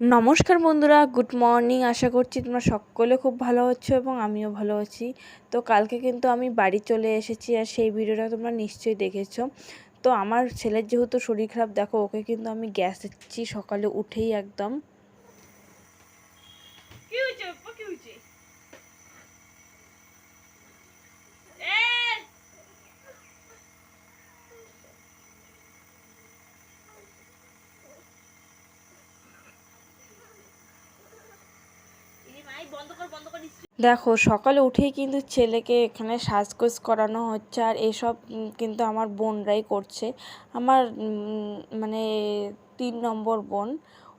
নমস্কার বন্ধুরা, good morning. আশা করছি তোমরা সকলে খুব ভালো আছো এবং আমিও ভালো আছি। তো কালকে কিন্তু আমি বাড়ি চলে এসেছি আর সেই ভিডিওটা তোমরা নিশ্চয়ই দেখেছ। তো আমার ছেলের যেহেতু শরীর খারাপ, দেখো ওকে কিন্তু আমি গ্যাস দিচ্ছি সকালে উঠেই একদম কি হয়েছে আপা কি হয়েছে বন্ধ কর বন্ধ কর দেখো, সকালে উঠেই কিন্তু ছেলেকে এখানে সাজগোজ করানো হচ্ছে আর এসব কিন্তু আমার বোনরাই করছে। আমার মানে তিন নম্বর বোন,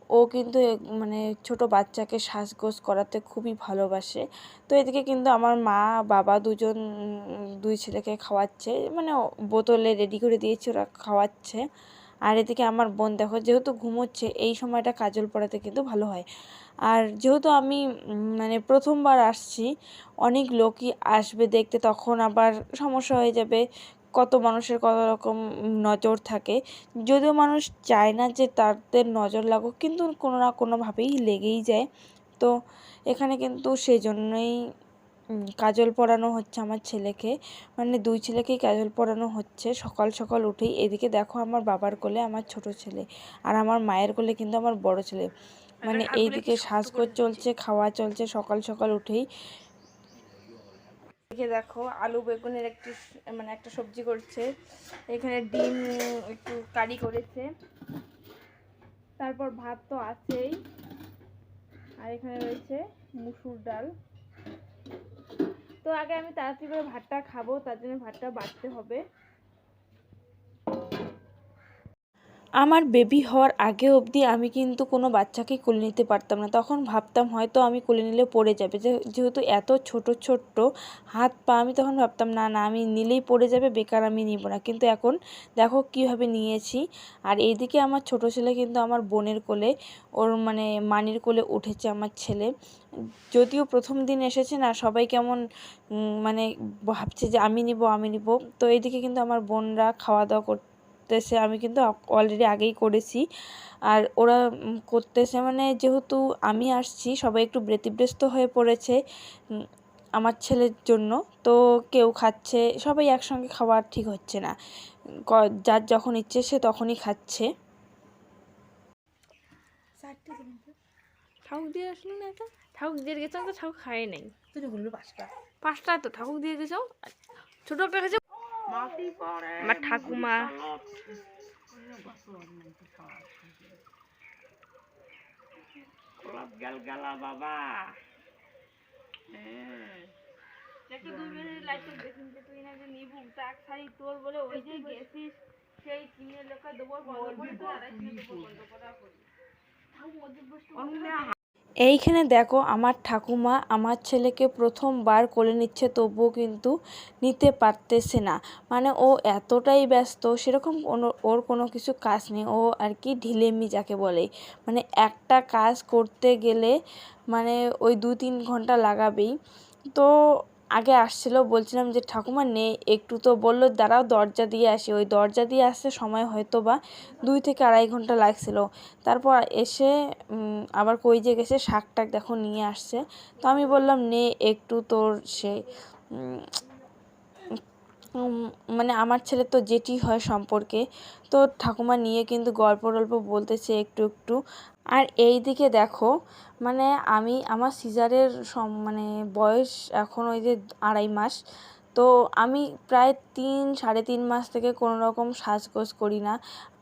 ও কিন্তু মানে ছোট বাচ্চাকে সাজগোজ করাতে খুবই ভালোবাসে। তো এদিকে কিন্তু আমার মা, বাবা দুজন দুই ছেলেকে খাওয়াচ্ছে মানে বোতলে রেডি করে দিয়েছে, ওরা খাওয়াচ্ছে। আর এদিকে আমার বোন দেখো, যেহেতু ঘুমোচ্ছে, এই সময়টা কাজল পড়াতে কিন্তু ভালো হয়। আর যেহেতু আমি মানে প্রথমবার আসছি, অনেক লোকই আসবে দেখতে, তখন আবার সমস্যা হয়ে যাবে, কত মানুষের কত রকম নজর থাকে। যদিও মানুষ চায় না যে তাদের নজর লাগুক, কিন্তু কোনো না কোনোভাবেই লেগেই যায়। তো এখানে কিন্তু সেই জন্যই কাজল পরানো হচ্ছে আমার ছেলেকে। মানে দুই ছেলেকেই কাজল পরানো হচ্ছে, সকাল সকাল উঠেই। এদিকে দেখো আমার বাবার কোলে আমার ছোট ছেলে, আর আমার মায়ের কোলে কিন্তু আমার বড় ছেলে। মানে এইদিকে সাজগোজ চলছে খাওয়া চলছে সকাল সকাল উঠেই। এদিকে দেখো আলু বেগুনের একটি মানে একটা সবজি করছে। এখানে ডিম একটু কারি করেছে। তারপর ভাত তো আছেই। আর এখানে রয়েছে মুসুর ডাল। তো আগে আমি তাড়াতাড়ি করে ভাতটা খাব তার জন্য ভাতটা বাড়তে হবে। আমার বেবি হওয়ার আগে অবধি আমি কিন্তু কোনো বাচ্চাকেই কোলে নিতে পারতাম না। তখন ভাবতাম হয়তো আমি কোলে নিলে পড়ে যাবে। যেহেতু এত ছোট, ছোট্ট হাত পা, আমি তখন ভাবতাম, না না, আমি নিলেই পড়ে যাবে, বেকার আমি নিব না। কিন্তু এখন দেখো কীভাবে নিয়েছি। আর এইদিকে আমার ছোট ছেলে কিন্তু আমার বোনের কোলে, ওর মানে মানির কোলে উঠেছে আমার ছেলে। যদিও প্রথম দিন এসেছে না, সবাই কেমন মানে ভাবছে যে, আমি নিব আমি নিব। তো এইদিকে কিন্তু আমার বোনরা খাওয়া দাওয়া করতেছে আমি কিন্তু অলরেডি আগেই করেছি। আর ওরা করতেছে মানে যেহেতু আমি আসছি সবাই একটু ব্যতিব্যস্ত হয়ে পড়েছে আমার ছেলের জন্য। তো কেউ খাচ্ছে সবাই একসঙ্গে খাওয়া ঠিক হচ্ছে না। যার যখন ইচ্ছে সে তখনই খাচ্ছে। ঠাকুর দিয়ে আসলো না এটা? ঠাকুর দিয়ে গেছিলাম তো ঠাকুর খাই নাই। তুই পাঁচটা। পাঁচটা তো ঠাকুর দিয়ে গেছ ছোট একটা খেয়েছে আমার ঠাকুমা। একটা দুই মিনিট লাইট দেখুন যে তুই না যে নিবু তাক খাই তোর বলে ওই যে গেছিস সেই কিনে লেখা দেবো বন্ধ করে আড়াই কিনে দেবো বন্ধ করা করি। এইখানে দেখো আমার ঠাকুমা আমার ছেলেকে প্রথমবার কোলে নিচ্ছে, তবুও কিন্তু নিতে পারতেছে না। মানে ও এতটাই ব্যস্ত, সেরকম কোনো, ওর কোনো কিছু কাজ নেই। ও আর কি ঢিলেমি যাকে বলে। মানে একটা কাজ করতে গেলে মানে ওই দু তিন ঘণ্টা লাগাবেই। তো আগে আসছিল, বলছিলাম যে, ঠাকুমা, নে। একটু তো বলল, দাঁড়াও, দরজা দিয়ে আসি। ওই দরজা দিয়ে আসতে সময় হয়তো বা দুই থেকে আড়াই ঘণ্টা লাগছিল। তারপর এসে আবার কই যে গেছে শাক টাক দেখো নিয়ে আসছে। তো আমি বললাম, নে, একটু তোর সে মানে আমার ছেলে তো যেটি হয় সম্পর্কে, তো ঠাকুমা নিয়ে কিন্তু গল্প টল্প বলতেছে একটু একটু। আর এই দিকে দেখো মানে আমি, আমার সিজারের মানে বয়স এখন ওই যে আড়াই মাস, তো আমি প্রায় তিন, সাড়ে তিন মাস থেকে কোনো রকম সাজগোজ করি না।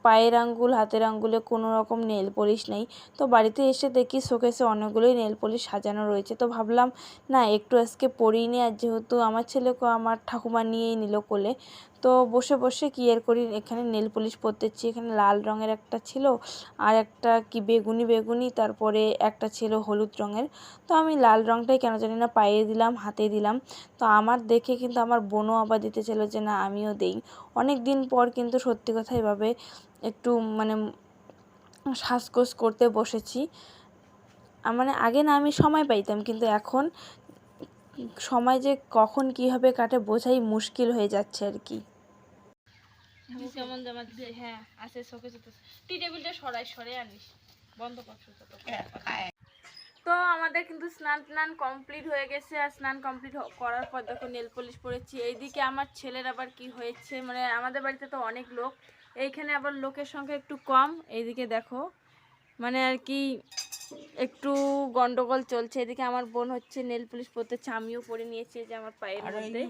পায়ের আঙ্গুল, হাতের আঙ্গুলে কোনো রকম নেল পলিশ নেই। তো বাড়িতে এসে দেখি শোকেসে অনেকগুলোই নেল পলিশ সাজানো রয়েছে। তো ভাবলাম, না, একটু আজকে পরিয়ে নিই আর যেহেতু আমার ছেলেকে আমার ঠাকুমা নিয়েই নিল কোলে, তো বসে বসে কি আর করি? এখানে নেল পলিশ পরতেছি। এখানে লাল রঙের একটা ছিল আর একটা কি বেগুনি বেগুনি, তারপরে একটা ছিল হলুদ রঙের। তো আমি লাল রঙটাই কেন জানি না পায়ে দিলাম, হাতে দিলাম। তো আমার দেখে কিন্তু আমার বোনও আবার দিতে ছিল যে, না, আমিও দেই। অনেক দিন পর কিন্তু সত্যি কথা এভাবে একটু মানে শ্বাসকোজ করতে বসেছি। মানে আগে না আমি সময় পাইতাম, কিন্তু এখন সময় যে কখন কীভাবে কাটে বোঝাই মুশকিল হয়ে যাচ্ছে আর কি। হ্যাঁ আছে টি টেবিলটা সরাই, সরে আনিস। তো আমাদের কিন্তু স্নান টান কমপ্লিট হয়ে গেছে, আর স্নান কমপ্লিট করার পর দেখো নেল পলিশ পরেছি। এইদিকে আমার ছেলের আবার কি হয়েছে মানে আমাদের বাড়িতে তো অনেক লোক। এইখানে আবার লোকের সংখ্যা একটু কম এইদিকে দেখো। মানে আর কি একটু গন্ডগোল চলছে। এদিকে আমার বোন হচ্ছে নেল পুলিশ পরতেছে আমিও পরে নিয়েছে যে আমার পায়ের মধ্যে।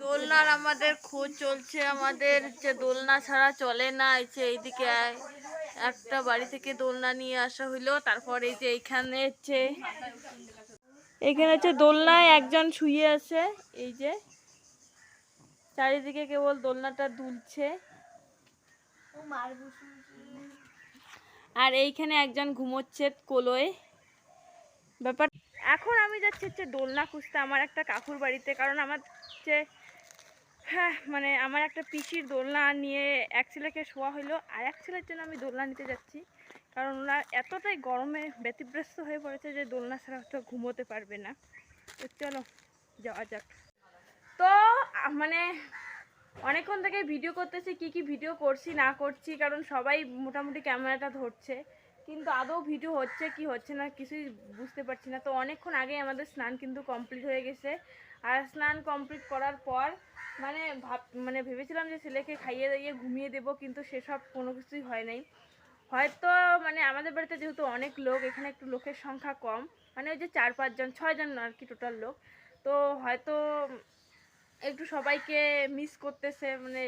দোলনার আমাদের খোঁজ চলছে আমাদের যে দোলনা ছাড়া চলে না এই যে এইদিকে আয়। একটা বাড়ি থেকে দোলনা নিয়ে আসা হইল তারপর এই যে এইখানে হচ্ছে এখানে হচ্ছে দোলনায় একজন শুয়ে আছে এই যে। চারিদিকে কেবল দোলনাটা দুলছে। আর এইখানে একজন ঘুমোচ্ছে কোলোয়। ব্যাপার এখন আমি যাচ্ছি হচ্ছে দোলনা খুঁজতে আমার একটা কাকুর বাড়িতে, কারণ আমার হচ্ছে হ্যাঁ মানে আমার একটা পিসির দোলনা নিয়ে এক ছেলেকে শোয়া হইল, আর এক ছেলের জন্য আমি দোলনা নিতে যাচ্ছি, কারণ ওরা এতটাই গরমে ব্যতিব্যস্ত হয়ে পড়েছে যে দোলনা ছাড়া হয়তো ঘুমোতে পারবে না। তো চলো, যাওয়া যাক। তো মানে অনেকক্ষণ থেকে ভিডিও করতেছি, কি কি ভিডিও করছি, না করছি, কারণ সবাই মোটামুটি ক্যামেরাটা ধরছে। কিন্তু আদৌ ভিডিও হচ্ছে, কি হচ্ছে না, কিছুই বুঝতে পারছি না। তো অনেকক্ষণ আগে আমাদের স্নান কিন্তু কমপ্লিট হয়ে গেছে। আর স্নান কমপ্লিট করার পর মানে ভাব মানে ভেবেছিলাম যে ছেলেকে খাইয়ে দাইয়ে ঘুমিয়ে দেবো, কিন্তু সেসব কোনো কিছুই হয় নাই। হয়তো মানে আমাদের বাড়িতে যেহেতু অনেক লোক, এখানে একটু লোকের সংখ্যা কম মানে ওই যে চার পাঁচজন, ছয়জন আর কি টোটাল লোক। তো হয়তো একটু সবাইকে মিস করতেছে মানে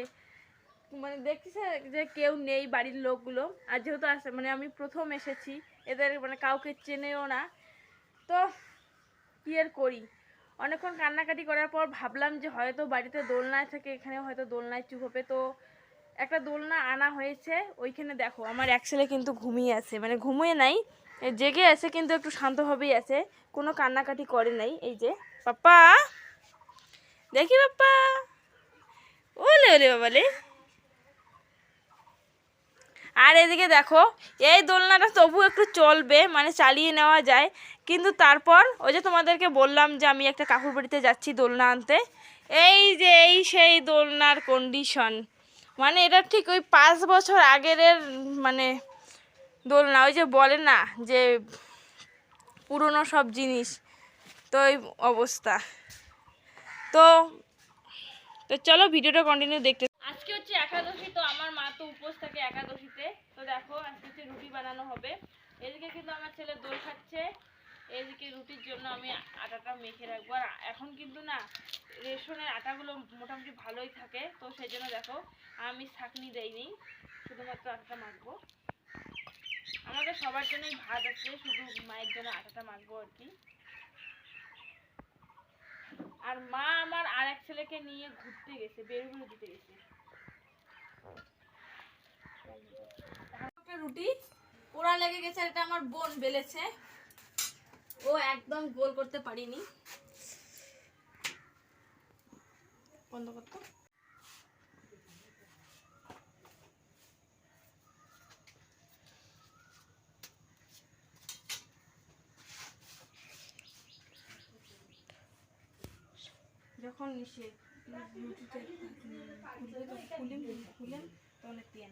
মানে দেখতেছে যে কেউ নেই বাড়ির লোকগুলো। আর যেহেতু আসে মানে আমি প্রথম এসেছি, এদের মানে কাউকে চেনেও না। তো কি আর করি? অনেকক্ষণ কান্নাকাটি করার পর ভাবলাম যে হয়তো বাড়িতে দোলনায় থাকে এখানে হয়তো দোলনায় চুপ হবে। তো একটা দোলনা আনা হয়েছে, ওইখানে দেখো আমার এক ছেলে কিন্তু ঘুমিয়ে আছে। মানে ঘুমিয়ে নাই জেগে আছে কিন্তু একটু শান্তভাবেই আছে। কোনো কান্নাকাটি করে নাই, এই যে পাপ্পা দেখি পাপ্পা ওলে ওলে বাবালে আর এদিকে দেখো, এই দোলনাটা তবু একটু চলবে মানে চালিয়ে নেওয়া যায়। কিন্তু তারপর ওই যে তোমাদেরকে বললাম যে আমি একটা কাকুর বাড়িতে যাচ্ছি দোলনা আনতে। এই যে, এই সেই দোলনার কন্ডিশন মানে এটা ঠিক ওই পাঁচ বছর আগের মানে দোলনা। ওই যে বলে না যে পুরনো সব জিনিস, তো এই অবস্থা। তো তো চলো ভিডিওটা কন্টিনিউ দেখতে। আজকে হচ্ছে একাদশী, তো আমার মা তো উপোস থাকে একাদশীতে। তো দেখো, আজকে হচ্ছে রুটি বানানো হবে। এদিকে কিন্তু আমার ছেলে দোল খাচ্ছে। এদিকে রুটির জন্য আমি আটাটা মেখে রাখব। আর এখন কিন্তু না, রেশনের আটাগুলো মোটামুটি ভালোই থাকে। তো সেই জন্য দেখো, আমি ছাকনি দেইনি, শুধুমাত্র আটাটা মাখবো। আমাদের সবার জন্যই ভাত আছে, শুধু মায়ের জন্য আটাটা মাখবো আর কি। আর মা আমার আর এক ছেলেকে নিয়ে ঘুরতে গেছে বেরগুলো দিতে গেছে। রুটি, পোড়া লেগে গেছে এটা আমার বোন বেলেছে। ও একদম গোল করতে পারিনি। বন্ধ করতো? যখন সে রুটিটা খুলবে তো খুলেন তাহলে পেন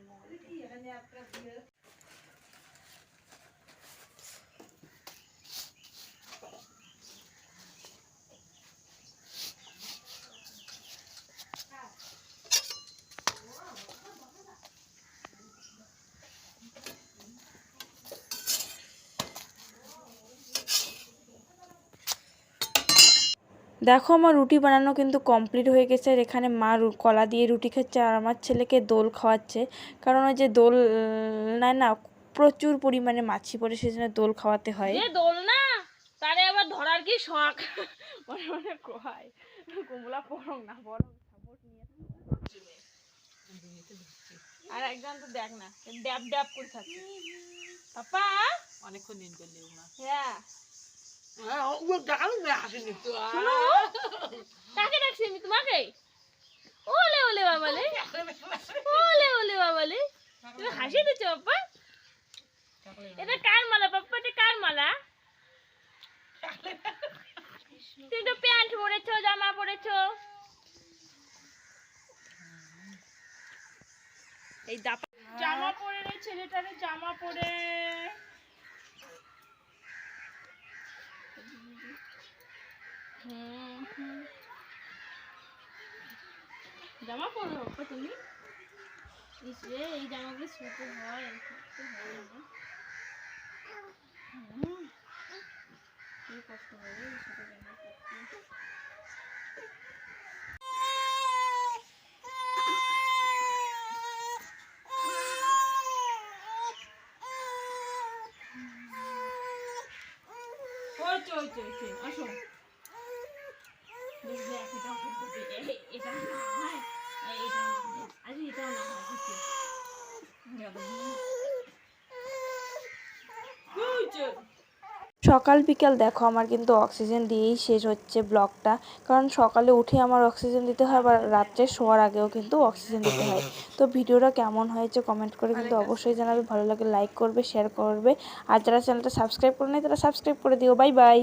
দেখো আমার রুটি বানানো কিন্তু কমপ্লিট হয়ে গেছে আর এখানে মা কলা দিয়ে রুটি খাচ্ছে আর আমার ছেলেকে দোল খাওয়াচ্ছে। কারণ ওই যে দোল না না প্রচুর পরিমাণে মাছি পড়ে সেজন্য দোল খাওয়াতে হয়। দোল না? তারে আবার ধরার কি শখ? মনে মনে কয় কুমলা পড়ং না সাপোর্ট নিয়ে আর একজন তো দেখ না ড্যাব ড্যাব করে থাকে। পাপা? অনেকক্ষণ দিন করলে হ্যাঁ। কাকে ডাকছি আমি? তোমাকে? ওলে ওলে বাবালে। ওলে ওলে বাবালে। তুমি হাসি দিচ্ছ পাপ্পা এটা কার মালা, পাপ্পা, এটা কার মালা? তুমি তো প্যান্ট পরেছো, জামা পরেছো। এই দাপা জামা পরে ছেলেটারে জামা পরে। জামা পরো তুমি এই জামাগুলো ছোটো হয় হয়। কষ্ট হয় এই ছোটো জামা পরতে। ওই তো ওই তো ওই তো আসো দেখ দেখ এটা হয় এ- এটা না হয় আরে এটাও না হয় বুঝছি ওই তো সকাল বিকাল দেখো আমার কিন্তু অক্সিজেন দিয়েই শেষ হচ্ছে ব্লগটা। কারণ সকালে উঠে আমার অক্সিজেন দিতে হয় আবার রাত্রে শোয়ার আগেও কিন্তু অক্সিজেন দিতে হয়। তো ভিডিওটা কেমন হয়েছে কমেন্ট করে কিন্তু অবশ্যই জানাবে। ভালো লাগে লাইক করবে শেয়ার করবে। আর যারা চ্যানেলটা সাবস্ক্রাইব করে নেই তারা সাবস্ক্রাইব করে দিও। Bye bye